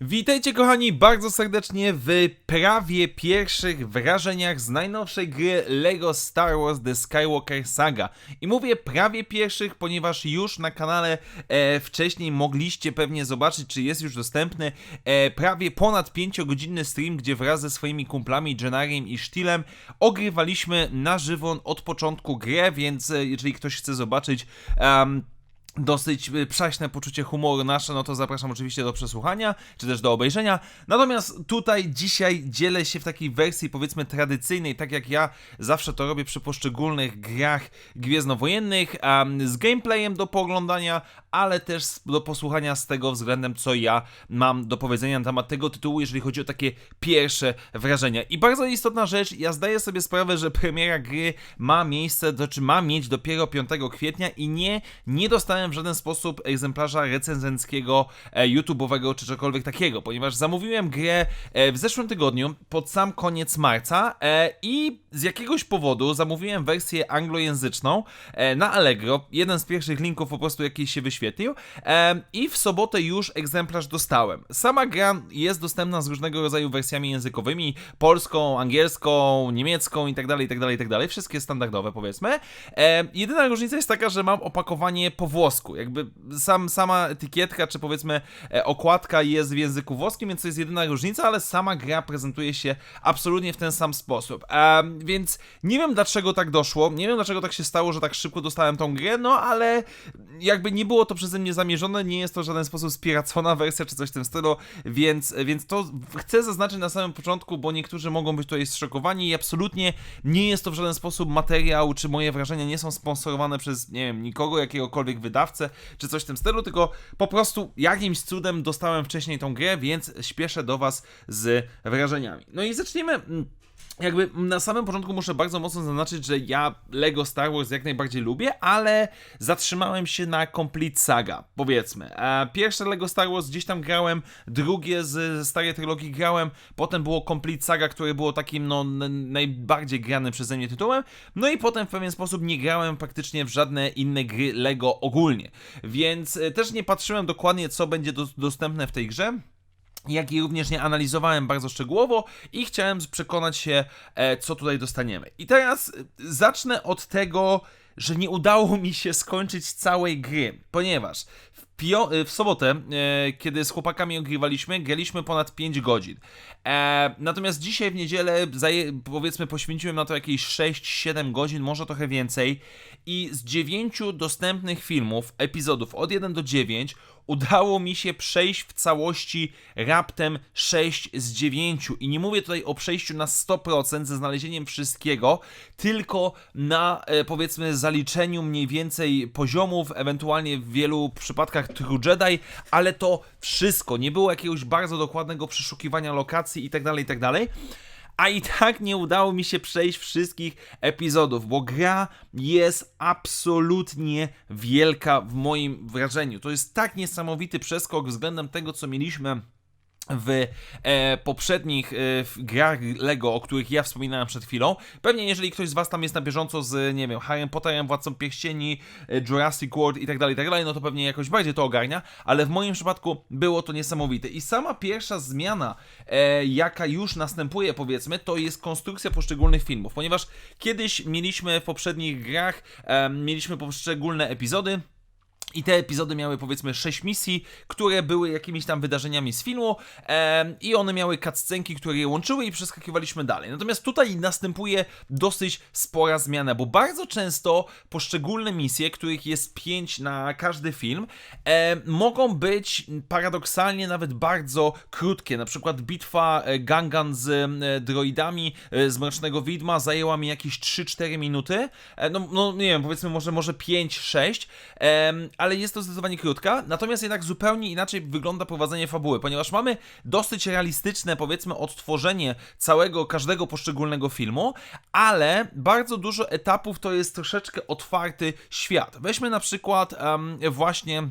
Witajcie kochani bardzo serdecznie w prawie pierwszych wrażeniach z najnowszej gry LEGO Star Wars The Skywalker Saga. I mówię prawie pierwszych, ponieważ już na kanale e, wcześniej mogliście pewnie zobaczyć, czy jest już dostępny e, prawie ponad 5-godzinny stream, gdzie wraz ze swoimi kumplami Jenariem i Sztilem ogrywaliśmy na żywo od początku grę, więc e, jeżeli ktoś chce zobaczyć... em, dosyć y, przaśne poczucie humoru nasze, no to zapraszam oczywiście do przesłuchania, czy też do obejrzenia. Natomiast tutaj dzisiaj dzielę się w takiej wersji powiedzmy tradycyjnej, tak jak ja zawsze to robię przy poszczególnych grach gwiezdnowojennych, z gameplayem do pooglądania, ale też do posłuchania z tego względem, co ja mam do powiedzenia na temat tego tytułu, jeżeli chodzi o takie pierwsze wrażenia. I bardzo istotna rzecz, ja zdaję sobie sprawę, że premiera gry ma miejsce, to czy ma mieć dopiero 5 kwietnia i nie, nie dostałem w żaden sposób egzemplarza recenzenckiego, e, YouTube'owego czy czegokolwiek takiego, ponieważ zamówiłem grę e, w zeszłym tygodniu, pod sam koniec marca e, i z jakiegoś powodu zamówiłem wersję anglojęzyczną na Allegro. Jeden z pierwszych linków po prostu jakiś się wyświetlił e, i w sobotę już egzemplarz dostałem. Sama gra jest dostępna z różnego rodzaju wersjami językowymi, polską, angielską, niemiecką i tak dalej, i tak dalej, i tak dalej. Wszystkie standardowe powiedzmy. Jedyna różnica jest taka, że mam opakowanie po włosku. Jakby sam, sama etykietka, czy powiedzmy e, okładka jest w języku włoskim, więc to jest jedyna różnica, ale sama gra prezentuje się absolutnie w ten sam sposób. Więc nie wiem dlaczego tak doszło, nie wiem dlaczego tak się stało, że tak szybko dostałem tą grę, no ale jakby nie było to przeze mnie zamierzone, nie jest to w żaden sposób spiracona wersja czy coś w tym stylu, więc, więc to chcę zaznaczyć na samym początku, bo niektórzy mogą być tutaj zszokowani i absolutnie nie jest to w żaden sposób materiał, czy moje wrażenia nie są sponsorowane przez, nie wiem, nikogo, jakiegokolwiek wydawcę, czy coś w tym stylu, tylko po prostu jakimś cudem dostałem wcześniej tą grę, więc śpieszę do Was z wrażeniami. No i zaczniemy... jakby na samym początku muszę bardzo mocno zaznaczyć, że ja Lego Star Wars jak najbardziej lubię, ale zatrzymałem się na Complete Saga, powiedzmy. E, Pierwsze Lego Star Wars gdzieś tam grałem, drugie z starej trylogii grałem, potem było Complete Saga, które było takim no najbardziej granym przeze mnie tytułem, no i potem w pewien sposób nie grałem praktycznie w żadne inne gry Lego ogólnie, więc e, też nie patrzyłem dokładnie co będzie do, dostępne w tej grze jak i również nie analizowałem bardzo szczegółowo i chciałem przekonać się, e, co tutaj dostaniemy. I teraz e, zacznę od tego, że nie udało mi się skończyć całej gry, ponieważ w, pio- e, w sobotę, kiedy z chłopakami ogrywaliśmy, graliśmy ponad 5 godzin. Natomiast dzisiaj w niedzielę, powiedzmy, poświęciłem na to jakieś 6-7 godzin, może trochę więcej. I z 9 dostępnych filmów, epizodów od 1 do 9, udało mi się przejść w całości raptem 6 z 9. I nie mówię tutaj o przejściu na 100% ze znalezieniem wszystkiego, tylko na e, powiedzmy zaliczeniu mniej więcej poziomów, ewentualnie w wielu przypadkach True Jedi, ale to wszystko. Nie było jakiegoś bardzo dokładnego przeszukiwania lokacji itd. itd. A i tak nie udało mi się przejść wszystkich epizodów, bo gra jest absolutnie wielka w moim wrażeniu. To jest tak niesamowity przeskok względem tego, co mieliśmy w e, poprzednich e, grach Lego, o których ja wspominałem przed chwilą. Pewnie jeżeli ktoś z Was tam jest na bieżąco z, nie wiem, Harry Potterem, Władcą Pierścieni, e, Jurassic World i tak dalej, tak dalej, no to pewnie jakoś bardziej to ogarnia, ale w moim przypadku było to niesamowite. I sama pierwsza zmiana, e, jaka już następuje, powiedzmy, to jest konstrukcja poszczególnych filmów, ponieważ kiedyś mieliśmy w poprzednich grach, e, mieliśmy poszczególne epizody, i te epizody miały powiedzmy 6 misji, które były jakimiś tam wydarzeniami z filmu em, i one miały cutscenki, które je łączyły i przeskakiwaliśmy dalej. Natomiast tutaj następuje dosyć spora zmiana, bo bardzo często poszczególne misje, których jest 5 na każdy film, em, mogą być paradoksalnie nawet bardzo krótkie. Na przykład bitwa e, Gangan z e, droidami e, z Mrocznego Widma zajęła mi jakieś 3-4 minuty. E, No, no nie wiem, powiedzmy może, może 5-6, em, ale jest to zdecydowanie krótka. Natomiast jednak zupełnie inaczej wygląda prowadzenie fabuły, ponieważ mamy dosyć realistyczne, powiedzmy, odtworzenie całego, każdego poszczególnego filmu, ale bardzo dużo etapów to jest troszeczkę otwarty świat. Weźmy na przykład em, właśnie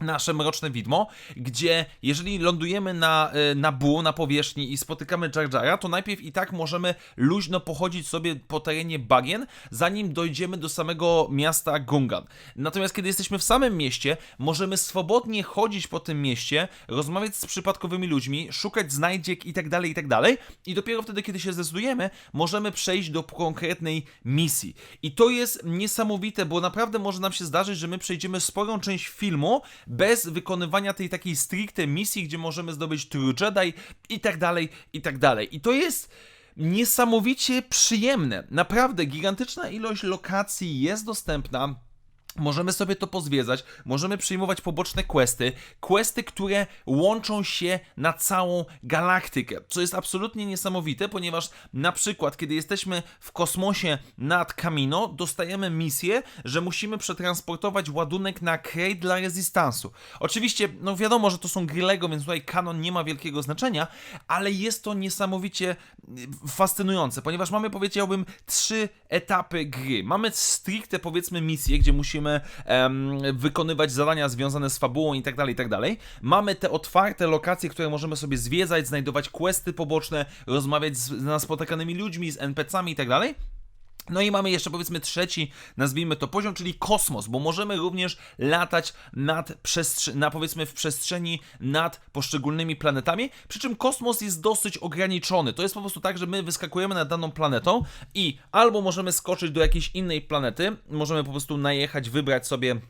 nasze mroczne widmo, gdzie jeżeli lądujemy na, y, na Bu, na powierzchni i spotykamy Jar Jara, to najpierw i tak możemy luźno pochodzić sobie po terenie bagien, zanim dojdziemy do samego miasta Gungan. Natomiast kiedy jesteśmy w samym mieście, możemy swobodnie chodzić po tym mieście, rozmawiać z przypadkowymi ludźmi, szukać znajdziek i tak dalej, i tak. I dopiero wtedy, kiedy się zdecydujemy, możemy przejść do konkretnej misji. I to jest niesamowite, bo naprawdę może nam się zdarzyć, że my przejdziemy sporą część filmu, bez wykonywania tej takiej stricte misji, gdzie możemy zdobyć True Jedi i tak dalej, i tak dalej. I to jest niesamowicie przyjemne. Naprawdę gigantyczna ilość lokacji jest dostępna. Możemy sobie to pozwiedzać, możemy przyjmować poboczne questy, questy, które łączą się na całą galaktykę, co jest absolutnie niesamowite, ponieważ na przykład, kiedy jesteśmy w kosmosie nad Kamino, dostajemy misję, że musimy przetransportować ładunek na crate dla Resistance'u. Oczywiście, no wiadomo, że to są gry Lego, więc tutaj kanon nie ma wielkiego znaczenia, ale jest to niesamowicie fascynujące, ponieważ mamy, powiedziałbym, trzy etapy gry. Mamy stricte, powiedzmy, misje, gdzie musimy em, wykonywać zadania związane z fabułą i tak dalej, i tak dalej. Mamy te otwarte lokacje, które możemy sobie zwiedzać, znajdować questy poboczne, rozmawiać z naspotykanymi ludźmi, z NPC-ami i tak dalej. No i mamy jeszcze powiedzmy trzeci, nazwijmy to poziom, czyli kosmos, bo możemy również latać nad przestrze- na powiedzmy w przestrzeni nad poszczególnymi planetami, przy czym kosmos jest dosyć ograniczony. To jest po prostu tak, że my wyskakujemy nad daną planetą i albo możemy skoczyć do jakiejś innej planety, możemy po prostu najechać, wybrać sobie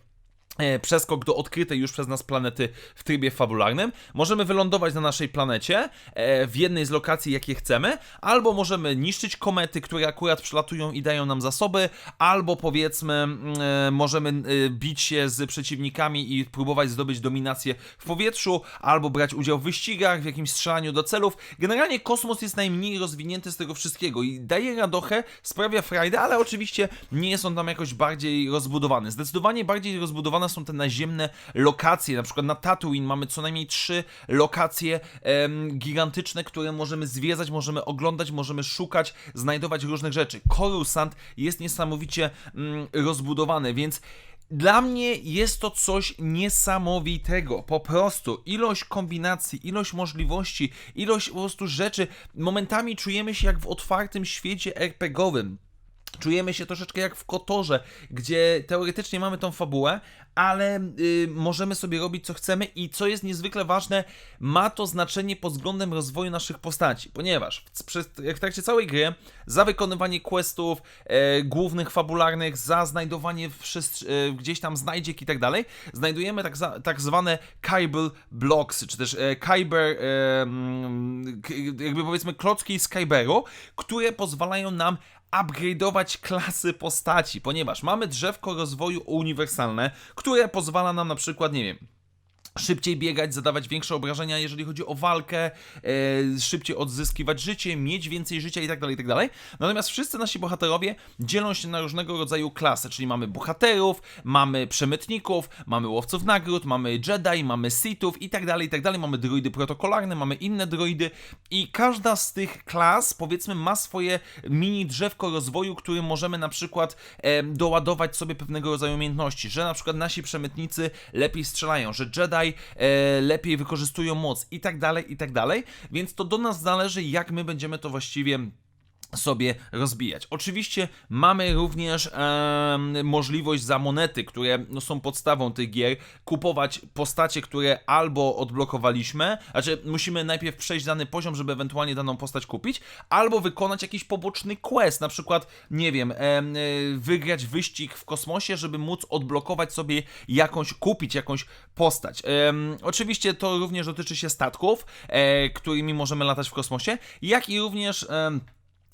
przeskok do odkrytej już przez nas planety w trybie fabularnym. Możemy wylądować na naszej planecie e, w jednej z lokacji, jakie chcemy, albo możemy niszczyć komety, które akurat przylatują i dają nam zasoby, albo powiedzmy mm, e, możemy e, bić się z przeciwnikami i próbować zdobyć dominację w powietrzu, albo brać udział w wyścigach, w jakimś strzelaniu do celów. Generalnie kosmos jest najmniej rozwinięty z tego wszystkiego i daje radochę, sprawia frajdę, ale oczywiście nie jest on tam jakoś bardziej rozbudowany. Zdecydowanie bardziej są te naziemne lokacje. Na przykład na Tatooine mamy co najmniej trzy lokacje em, gigantyczne, które możemy zwiedzać, możemy oglądać, możemy szukać, znajdować różnych rzeczy. Coruscant jest niesamowicie mm, rozbudowany, więc dla mnie jest to coś niesamowitego. Po prostu ilość kombinacji, ilość możliwości, ilość po prostu rzeczy. Momentami czujemy się jak w otwartym świecie RPGowym. Czujemy się troszeczkę jak w Kotorze, gdzie teoretycznie mamy tą fabułę, ale y, możemy sobie robić co chcemy i co jest niezwykle ważne, ma to znaczenie pod względem rozwoju naszych postaci, ponieważ w, jak w trakcie całej gry za wykonywanie questów e, głównych, fabularnych, za znajdowanie w przest- e, gdzieś tam znajdziek i tak dalej, znajdujemy tak, za, tak zwane Kybel Blocks, czy też e, Kyber, e, jakby powiedzmy klocki z Kyberu, które pozwalają nam upgrade'ować klasy postaci, ponieważ mamy drzewko rozwoju uniwersalne, które pozwala nam na przykład, nie wiem, szybciej biegać, zadawać większe obrażenia, jeżeli chodzi o walkę, e, szybciej odzyskiwać życie, mieć więcej życia i tak dalej, i tak dalej. Natomiast wszyscy nasi bohaterowie dzielą się na różnego rodzaju klasy, czyli mamy bohaterów, mamy przemytników, mamy łowców nagród, mamy Jedi, mamy Sithów i tak dalej, i tak dalej. Mamy droidy protokolarne, mamy inne droidy i każda z tych klas, powiedzmy, ma swoje mini drzewko rozwoju, którym możemy na przykład e, doładować sobie pewnego rodzaju umiejętności, że na przykład nasi przemytnicy lepiej strzelają, że Jedi e, lepiej wykorzystują moc i tak dalej, i tak dalej. Więc to do nas zależy, jak my będziemy to właściwie sobie rozbijać. Oczywiście mamy również em, możliwość za monety, które no, są podstawą tych gier, kupować postacie, które albo odblokowaliśmy, znaczy musimy najpierw przejść dany poziom, żeby ewentualnie daną postać kupić, albo wykonać jakiś poboczny quest, na przykład, nie wiem, em, y, wygrać wyścig w kosmosie, żeby móc odblokować sobie jakąś, kupić jakąś postać. Em, oczywiście to również dotyczy się statków, e, którymi możemy latać w kosmosie, jak i również... Em,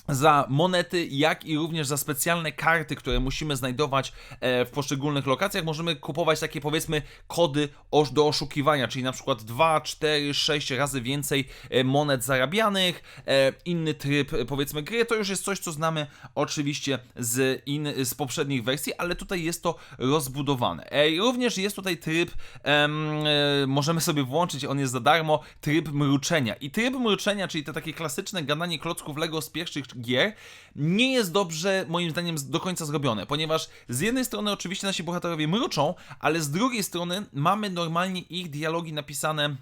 za monety, jak i również za specjalne karty, które musimy znajdować e, w poszczególnych lokacjach. Możemy kupować takie powiedzmy kody do oszukiwania, czyli na przykład 2, 4, 6 razy więcej e, monet zarabianych, e, inny tryb powiedzmy gry. To już jest coś, co znamy oczywiście z, in, z poprzednich wersji, ale tutaj jest to rozbudowane. Również jest tutaj tryb, em, możemy sobie włączyć, on jest za darmo, tryb mruczenia. I tryb mruczenia, czyli to takie klasyczne gadanie klocków Lego z pierwszych gier nie jest dobrze, moim zdaniem, do końca zrobione, ponieważ z jednej strony oczywiście nasi bohaterowie mruczą, ale z drugiej strony mamy normalnie ich dialogi napisane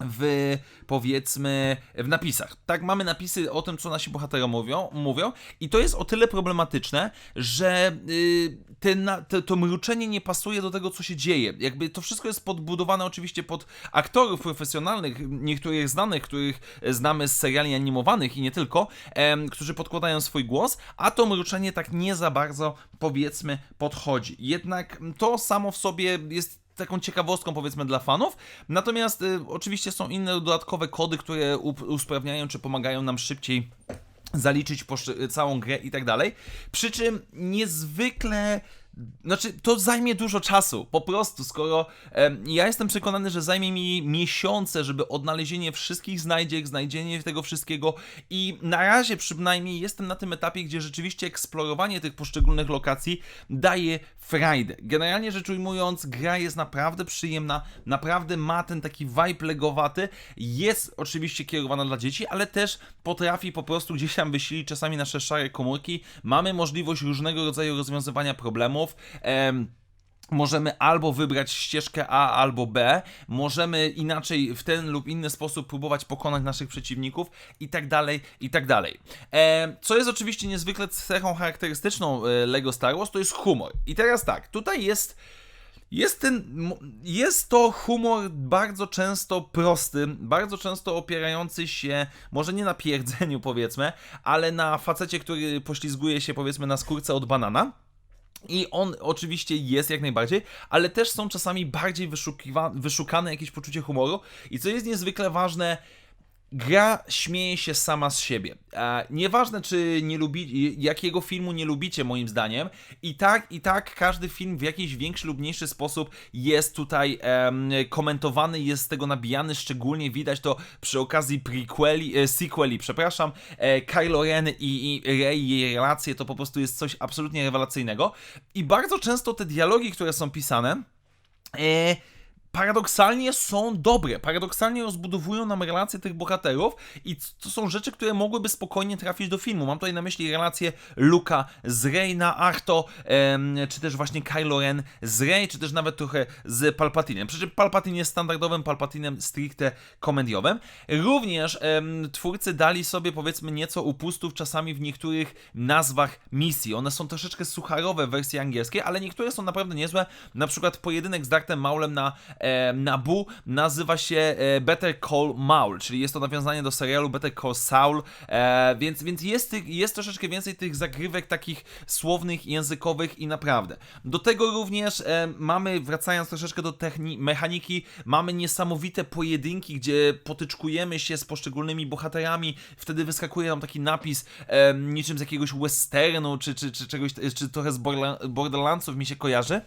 w powiedzmy w napisach. Tak, mamy napisy o tym, co nasi bohaterowie mówią, mówią i to jest o tyle problematyczne, że yy, ten, na, te, to mruczenie nie pasuje do tego, co się dzieje. Jakby to wszystko jest podbudowane oczywiście pod aktorów profesjonalnych, niektórych znanych, których znamy z seriali animowanych i nie tylko, którzy podkładają swój głos, a to mruczenie tak nie za bardzo powiedzmy podchodzi. Jednak to samo w sobie jest taką ciekawostką powiedzmy dla fanów. Natomiast y, oczywiście są inne dodatkowe kody, które usprawniają czy pomagają nam szybciej zaliczyć całą grę i tak dalej. Przy czym niezwykle znaczy, to zajmie dużo czasu, po prostu, skoro e, ja jestem przekonany, że zajmie mi miesiące, żeby odnalezienie wszystkich znajdziek, znajdzienie tego wszystkiego i na razie przynajmniej jestem na tym etapie, gdzie rzeczywiście eksplorowanie tych poszczególnych lokacji daje frajdę. Generalnie rzecz ujmując, gra jest naprawdę przyjemna, naprawdę ma ten taki vibe legowaty, jest oczywiście kierowana dla dzieci, ale też potrafi po prostu gdzieś tam wysilić czasami nasze szare komórki, mamy możliwość różnego rodzaju rozwiązywania problemów, Możemy albo wybrać ścieżkę A albo B, możemy inaczej w ten lub inny sposób próbować pokonać naszych przeciwników i tak dalej, i tak dalej. E, co jest oczywiście niezwykle cechą charakterystyczną e, LEGO Star Wars, to jest humor. I teraz tak, tutaj jest jest, ten, jest to humor bardzo często prosty, bardzo często opierający się, może nie na pierdzeniu powiedzmy, ale na facecie, który poślizguje się powiedzmy na skórce od banana. I on oczywiście jest jak najbardziej, ale też są czasami bardziej wyszukane jakieś poczucie humoru. I co jest niezwykle ważne, Gra śmieje się sama z siebie. E, nieważne, czy nie lubi, jakiego filmu nie lubicie, moim zdaniem, i tak, i tak każdy film w jakiś większy lub mniejszy sposób jest tutaj komentowany, jest z tego nabijany, szczególnie widać to przy okazji prequeli, e, sequeli, przepraszam, e, Kylo Ren i, i Rey, jej relacje, to po prostu jest coś absolutnie rewelacyjnego. I bardzo często te dialogi, które są pisane, e, paradoksalnie są dobre, paradoksalnie rozbudowują nam relacje tych bohaterów i to są rzeczy, które mogłyby spokojnie trafić do filmu. Mam tutaj na myśli relacje Luka z Rey na Arto, czy też właśnie Kylo Ren z Rey, czy też nawet trochę z Palpatinem. Przy czym Palpatine jest standardowym Palpatinem stricte komediowym. Również twórcy dali sobie powiedzmy nieco upustów czasami w niektórych nazwach misji. One są troszeczkę sucharowe w wersji angielskiej, ale niektóre są naprawdę niezłe. Na przykład pojedynek z Dartem Maulem na Nabu nazywa się e, Better Call Maul, czyli jest to nawiązanie do serialu Better Call Saul, e, więc, więc jest, jest troszeczkę więcej tych zagrywek takich słownych, językowych i naprawdę. Do tego również e, mamy, wracając troszeczkę do mechaniki, mamy niesamowite pojedynki, gdzie potyczkujemy się z poszczególnymi bohaterami, wtedy wyskakuje nam taki napis niczym z jakiegoś westernu, czy, czy, czy czegoś, czy trochę z Borderlandsów mi się kojarzy.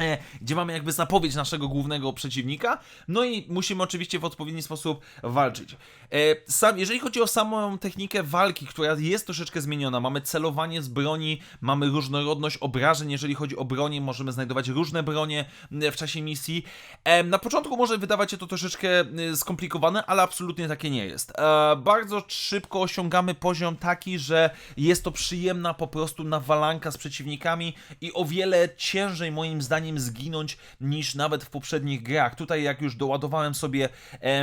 E, gdzie mamy jakby zapowiedź naszego głównego przeciwnika, no i musimy oczywiście w odpowiedni sposób walczyć. E, sam, jeżeli chodzi o samą technikę walki, która jest troszeczkę zmieniona, mamy celowanie z broni, mamy różnorodność obrażeń, jeżeli chodzi o bronię, możemy znajdować różne bronie w czasie misji. E, na początku może wydawać się to troszeczkę skomplikowane, ale absolutnie takie nie jest. Bardzo szybko osiągamy poziom taki, że jest to przyjemna po prostu nawalanka z przeciwnikami i o wiele ciężej moim zdaniem zdaniem zginąć niż nawet w poprzednich grach. Tutaj jak już doładowałem sobie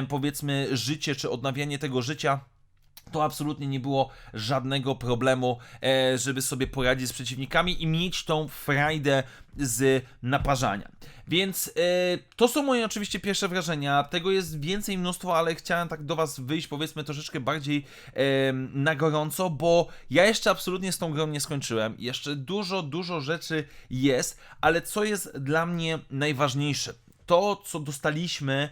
powiedzmy życie czy odnawianie tego życia, to absolutnie nie było żadnego problemu, e, żeby sobie poradzić z przeciwnikami i mieć tą frajdę z naparzania. Więc e, to są moje oczywiście pierwsze wrażenia. Tego jest więcej mnóstwo, ale chciałem tak do Was wyjść, powiedzmy, troszeczkę bardziej e, na gorąco, bo ja jeszcze absolutnie z tą grą nie skończyłem. Jeszcze dużo, dużo rzeczy jest, ale co jest dla mnie najważniejsze? To, co dostaliśmy,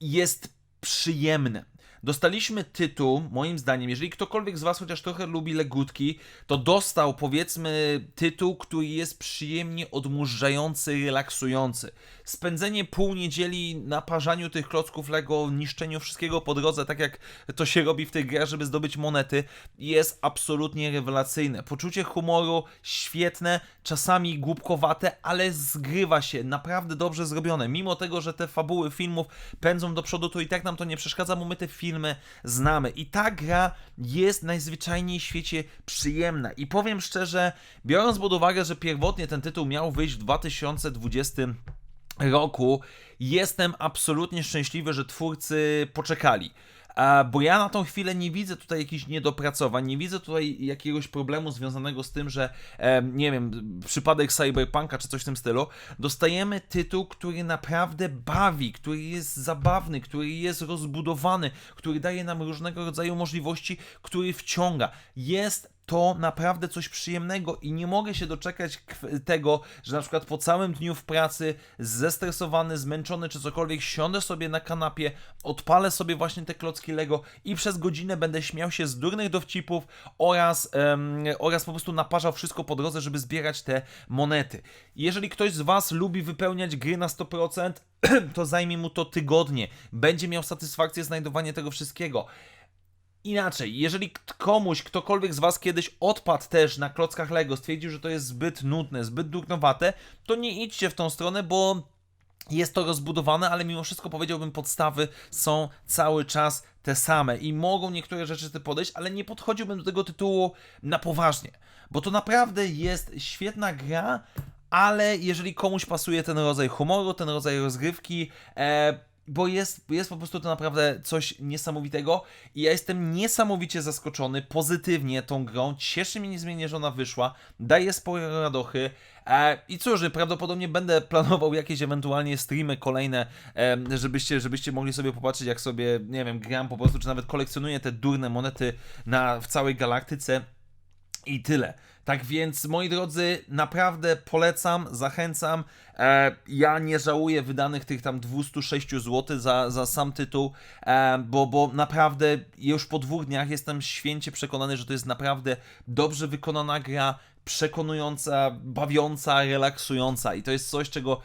jest przyjemne. Dostaliśmy tytuł, moim zdaniem, jeżeli ktokolwiek z Was chociaż trochę lubi legutki, to dostał powiedzmy tytuł, który jest przyjemnie odmurzający, relaksujący. Spędzenie pół niedzieli na parzaniu tych klocków Lego, niszczeniu wszystkiego po drodze, tak jak to się robi w tej grze, żeby zdobyć monety, jest absolutnie rewelacyjne. Poczucie humoru świetne, czasami głupkowate, ale zgrywa się, naprawdę dobrze zrobione. Mimo tego, że te fabuły filmów pędzą do przodu, to i tak nam to nie przeszkadza, bo my te filmy filmy znamy. I ta gra jest najzwyczajniej w świecie przyjemna. I powiem szczerze, biorąc pod uwagę, że pierwotnie ten tytuł miał wyjść w 2020 roku, jestem absolutnie szczęśliwy, że twórcy poczekali. Bo ja na tą chwilę nie widzę tutaj jakichś niedopracowań, nie widzę tutaj jakiegoś problemu związanego z tym, że nie wiem, przypadek Cyberpunka czy coś w tym stylu. Dostajemy tytuł, który naprawdę bawi, który jest zabawny, który jest rozbudowany, który daje nam różnego rodzaju możliwości, który wciąga. Jest to naprawdę coś przyjemnego i nie mogę się doczekać tego, że na przykład po całym dniu w pracy, zestresowany, zmęczony czy cokolwiek, siądę sobie na kanapie, odpalę sobie właśnie te klocki Lego i przez godzinę będę śmiał się z durnych dowcipów oraz, em, oraz po prostu naparzał wszystko po drodze, żeby zbierać te monety. Jeżeli ktoś z Was lubi wypełniać gry na 100%, to zajmie mu to tygodnie. Będzie miał satysfakcję znajdowanie tego wszystkiego. Inaczej, jeżeli komuś, ktokolwiek z Was kiedyś odpadł też na klockach Lego, stwierdził, że to jest zbyt nudne, zbyt durnowate, to nie idźcie w tą stronę, bo jest to rozbudowane, ale mimo wszystko powiedziałbym, podstawy są cały czas te same i mogą niektóre rzeczy ty podejść, ale nie podchodziłbym do tego tytułu na poważnie, bo to naprawdę jest świetna gra, ale jeżeli komuś pasuje ten rodzaj humoru, ten rodzaj rozgrywki, e, bo jest, jest po prostu to naprawdę coś niesamowitego i ja jestem niesamowicie zaskoczony pozytywnie tą grą. Cieszy mnie niezmiennie, że ona wyszła, daje spore radochy. E, I cóż, prawdopodobnie będę planował jakieś ewentualnie streamy kolejne, e, żebyście, żebyście mogli sobie popatrzeć, jak sobie, nie wiem, gram po prostu, czy nawet kolekcjonuję te durne monety na, w całej galaktyce. I tyle. Tak więc, moi drodzy, naprawdę polecam, zachęcam. E, ja nie żałuję wydanych tych tam 206 zł za, za sam tytuł, e, bo, bo naprawdę już po dwóch dniach jestem święcie przekonany, że to jest naprawdę dobrze wykonana gra, przekonująca, bawiąca, relaksująca i to jest coś, czego,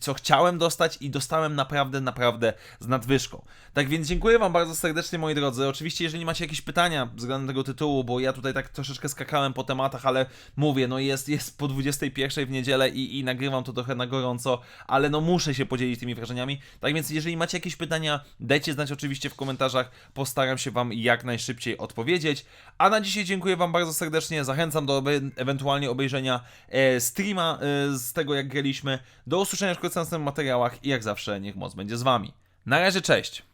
co chciałem dostać i dostałem naprawdę, naprawdę z nadwyżką. Tak więc dziękuję Wam bardzo serdecznie, moi drodzy. Oczywiście, jeżeli macie jakieś pytania względem tego tytułu, bo ja tutaj tak troszeczkę skakałem po tematach, ale mówię, no jest, jest po 21 w niedzielę i, i nagrywam to trochę na gorąco, ale no muszę się podzielić tymi wrażeniami. Tak więc, jeżeli macie jakieś pytania, dajcie znać oczywiście w komentarzach, postaram się Wam jak najszybciej odpowiedzieć. A na dzisiaj dziękuję Wam bardzo serdecznie, zachęcam do obe- ewentualnie obejrzenia e, streama e, z tego, jak graliśmy. Do usłyszenia w następnych materiałach i jak zawsze, niech moc będzie z Wami. Na razie, cześć!